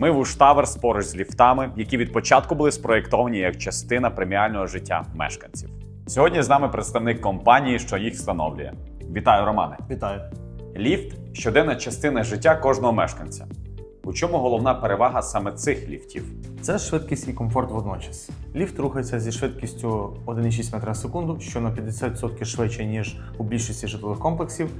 Ми в Уштаверс поруч з ліфтами, які від початку були спроєктовані як частина преміального життя мешканців. Сьогодні з нами представник компанії, що їх встановлює. Вітаю, Романе! Вітаю. Ліфт щоденна частина життя кожного мешканця. У чому головна перевага саме цих ліфтів? Це швидкість і комфорт водночас. Ліфт рухається зі швидкістю 1,6 метра секунду, що на 50% швидше, ніж у більшості житлових комплексів.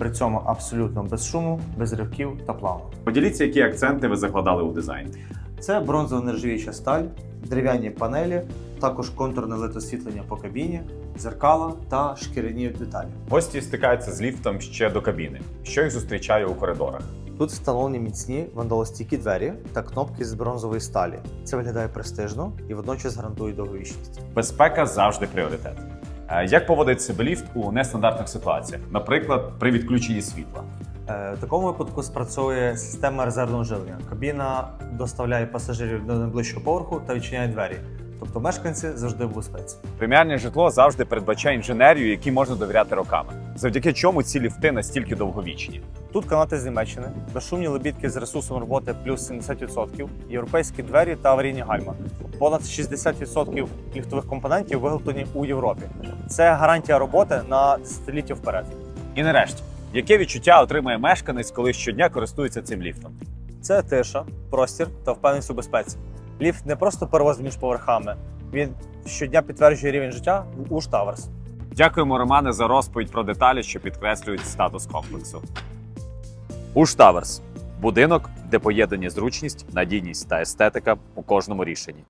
При цьому абсолютно без шуму, без ривків та плавно. Поділіться, які акценти ви закладали у дизайн. Це бронзова нержавіюча сталь, дерев'яні панелі, також контурне литосвітлення по кабіні, дзеркала та шкіряні деталі. Гості стикаються з ліфтом ще до кабіни. Що їх зустрічає у коридорах? Тут встановлені міцні вандалостійкі двері та кнопки з бронзової сталі. Це виглядає престижно і водночас гарантує довговічність. Безпека завжди пріоритет. Е, Як поводить себе ліфт у нестандартних ситуаціях, наприклад, при відключенні світла? Е, В такому випадку спрацьовує система резервного живлення. Кабіна доставляє пасажирів до найближчого поверху та відчиняє двері. Тобто мешканці завжди в безпеці. Преміальне житло завжди передбачає інженерію, якій можна довіряти роками, завдяки чому ці ліфти настільки довговічні. Тут канати з Німеччини, безшумні лебідки з ресурсом роботи плюс 70%, європейські двері та аварійні гальма. Понад 60% ліфтових компонентів виготовлені у Європі. Це гарантія роботи на десятиліття вперед. І нарешті, яке відчуття отримує мешканець, коли щодня користується цим ліфтом? Це тиша, простір та впевненість у безпеці. Ліфт не просто перевозить між поверхами, він щодня підтверджує рівень життя у Уштаверс. Дякуємо, Романе, за розповідь про деталі, що підкреслюють статус комплексу. Уштаверс будинок, де поєднані зручність, надійність та естетика у кожному рішенні.